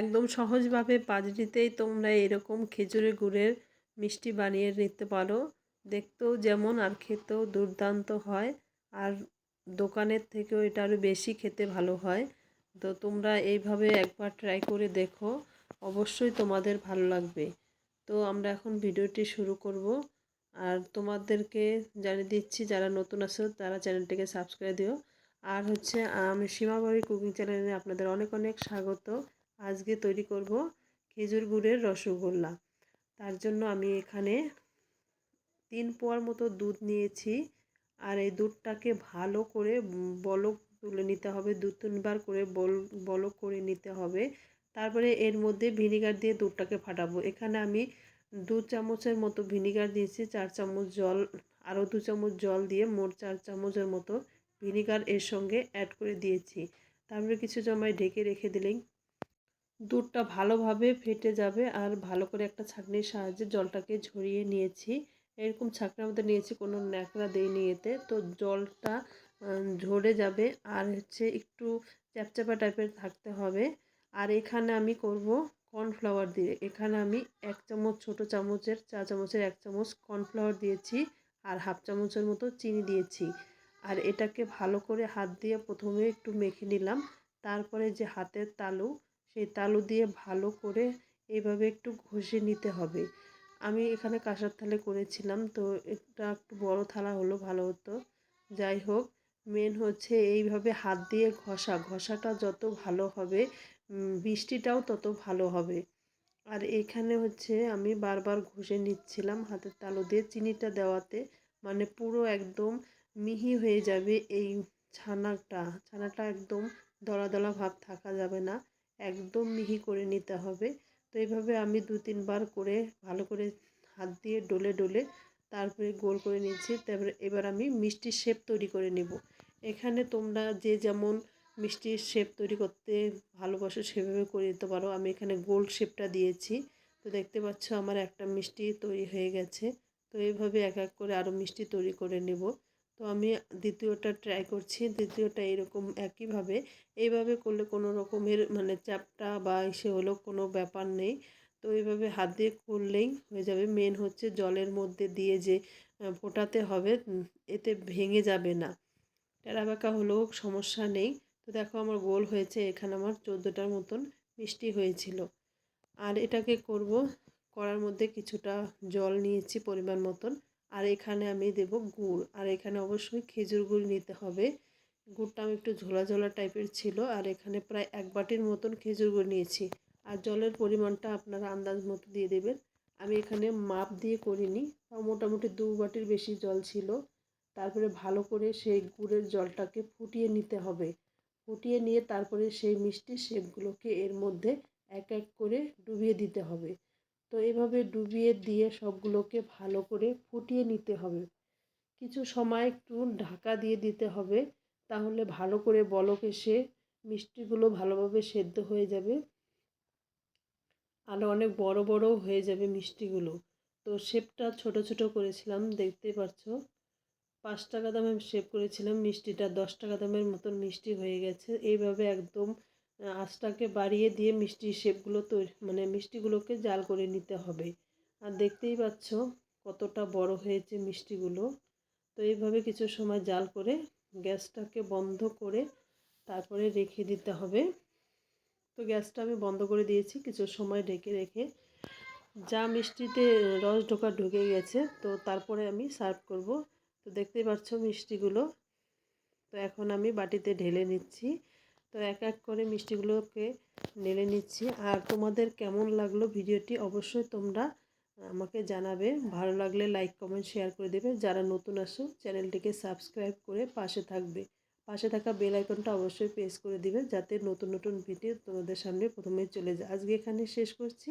একদম সহজভাবে পাঁচটিতেই তোমরা এরকম খেজুরের গুড়ের মিষ্টি বানিয়ে নিতে পারো। দেখতেও যেমন আর খেতেও দুর্দান্ত হয়। আর দোকানের থেকেও এটা আরও বেশি খেতে ভালো হয়। তো তোমরা এইভাবে একবার ট্রাই করে দেখো। অবশ্যই তোমাদের ভালো লাগবে। তো আমরা এখন ভিডিওটি শুরু করব। আর তোমাদেরকে জানিয়ে দিচ্ছি, যারা নতুন আছো, তারা চ্যানেলটিকে সাবস্ক্রাইব দিও। আর হচ্ছে, আমি সীমাবাড়ি কুকিং চ্যানেলে আপনাদের অনেক অনেক স্বাগত। আজকে তৈরি করব খেজুর গুড়ের রসগোল্লা। তার জন্য আমি এখানে তিন পোয়ার মতো দুধ নিয়েছি আর এই দুধটাকে ভালো করে বলক তুলে নিতে হবে, দু তিনবার করে বল, বলক করে নিতে হবে। তারপরে এর মধ্যে ভিনিগার দিয়ে দুধটাকে ফাটাবো। এখানে আমি দু চামচের মতো ভিনিগার দিয়েছি চার চামচ জল, আরও দু চামচ জল দিয়ে মোট চার চামচের মতো ভিনিগার এর সঙ্গে অ্যাড করে দিয়েছি। তারপরে কিছু সময় ঢেকে রেখে দিলেই দুধটা ভালোভাবে ফেটে যাবে আর ভালো করে একটা ছাঁকনির সাহায্যে জলটাকে ঝরিয়ে নিয়েছি। এরকম ছাঁকনার মধ্যে নিয়েছি, কোনো ন্যাকড়া দিইনি এতে। তো জলটা ঝরে যাবে আর হচ্ছে একটু চ্যাপচ্যাপা টাইপের থাকতে হবে। আর এখানে আমি করব কর্নফ্লাওয়ার দিয়ে। এখানে আমি এক চামচ, ছোট চামচের চা চামচের এক চামচ কর্নফ্লাওয়ার দিয়েছি আর হাফ চামচের মতো চিনি দিয়েছি। আর এটাকে ভালো করে হাত দিয়ে প্রথমে একটু মেখে নিলাম। তারপরে যে হাতের তালু সেই তালু দিয়ে ভালো করে এইভাবে একটু ঘষে নিতে হবে। আমি এখানে কাঁসার থালে করেছিলাম, তো এটা একটু বড় থালা হলো, ভালো হতো। যাই হোক মেন হচ্ছে এইভাবে হাত দিয়ে ঘষা। ঘষাটা যত ভালো হবে বৃষ্টিটাও তত ভালো হবে। আর এখানে হচ্ছে আমি বারবার ঘষে নিচ্ছিলাম হাতের তালু দিয়ে চিনিটা দেওয়াতে। মানে পুরো একদম মিহি হয়ে যাবে এই ছানাটা। ছানাটা একদম দলা দলা ভাব থাকা যাবে না। একদম মিহি করে নিতে হবে। তো এইভাবে আমি দু তিনবার করে ভালো করে হাত দিয়ে ডলে ডলে তারপরে গোল করে নিচ্ছি তারপরে এবার আমি মিষ্টির শেপ তৈরি করে নেব। এখানে তোমরা যে যেমন মিষ্টির শেপ তৈরি করতে ভালোবাসো সেভাবে করে দিতে পারো। আমি এখানে গোল শেপটা দিয়েছি। তো দেখতে পাচ্ছ আমার একটা মিষ্টি তৈরি হয়ে গেছে। তো এইভাবে এক এক করে আরও মিষ্টি তৈরি করে নেব। তো আমি দ্বিতীয়টা ট্রাই করছি, দ্বিতীয়টা এরকম একইভাবে। এইভাবে করলে কোনো রকমের মানে চ্যাপটা বা এসে হলো কোনো ব্যাপার নেই। তো এইভাবে হাত দিয়ে করলেই হয়ে যাবে। মেন হচ্ছে জলের মধ্যে দিয়ে যে ফোটাতে হবে এতে ভেঙে যাবে না। টেরাবাঁকা হলেও সমস্যা নেই। তো দেখো আমার গোল হয়েছে, এখানে আমার চোদ্দোটার মতন মিষ্টি হয়েছিল। আর এটাকে করব, করার মধ্যে কিছুটা জল নিয়েছি পরিমাণ মতন। আর এখানে আমি দেব গুড়। আর এখানে অবশ্যই খেজুর গুড় নিতে হবে। গুড়টা আমি একটু ঝোলা ঝোলা টাইপের ছিল। আর এখানে প্রায় এক বাটির মতন খেজুর গুড় নিয়েছি। আর জলের পরিমাণটা আপনারা আন্দাজ মতো দিয়ে দেবেন। আমি এখানে মাপ দিয়ে করিনি। মোটামুটি দু বাটির বেশি জল ছিল। তারপরে ভালো করে সেই গুড়ের জলটাকে ফুটিয়ে নিতে হবে। ফুটিয়ে নিয়ে তারপরে সেই মিষ্টি শেপগুলোকে এর মধ্যে এক এক করে ডুবিয়ে দিতে হবে। তো এভাবে ডুবিয়ে দিয়ে সবগুলোকে ভালো করে ফুটিয়ে নিতে হবে। কিছু সময় একটু ঢাকা দিয়ে দিতে হবে, তাহলে ভালো করে বলক এসে মিষ্টিগুলো ভালোভাবে সেদ্ধ হয়ে যাবে। আরও অনেক বড় বড়ও হয়ে যাবে মিষ্টিগুলো। তো শেপটা ছোট ছোট করেছিলাম দেখতে পাচ্ছ। পাঁচ টাকা দামে শেপ করেছিলাম, মিষ্টিটা দশ টাকা দামের মতন মিষ্টি হয়ে গেছে। এইভাবে একদম আঁচটাকে বাড়িয়ে দিয়ে মিষ্টির শেপগুলো তৈরি মানে মিষ্টিগুলোকে জাল করে নিতে হবে। আর দেখতেই পাচ্ছ কতটা বড় হয়েছে মিষ্টিগুলো। তো এইভাবে কিছু সময় জাল করে গ্যাসটাকে বন্ধ করে তারপরে রেখে দিতে হবে। তো গ্যাসটা আমি বন্ধ করে দিয়েছি কিছু সময় ঢেকে রেখে। যা মিষ্টিতে রস ঢোকা ঢুকে গেছে, তো তারপরে আমি সার্ভ করব। তো দেখতেই পাচ্ছ মিষ্টিগুলো। তো এখন আমি বাটিতে ঢেলে নিচ্ছি। তো এক এক করে মিষ্টিগুলোকে নেড়ে নিচ্ছি। আর তোমাদের কেমন লাগল ভিডিওটি অবশ্যই তোমরা আমাকে জানাবে। ভালো লাগলে লাইক কমেন্ট শেয়ার করে দেবে। যারা নতুন আসো, চ্যানেলটিকে সাবস্ক্রাইব করে পাশে থাকবে। পাশে থাকা বেল আইকনটা অবশ্যই প্রেস করে দিবে, যাতে নতুন নতুন ভিডিও তোমাদের সামনে প্রথমে চলে যায়। আজকে এখানে শেষ করছি।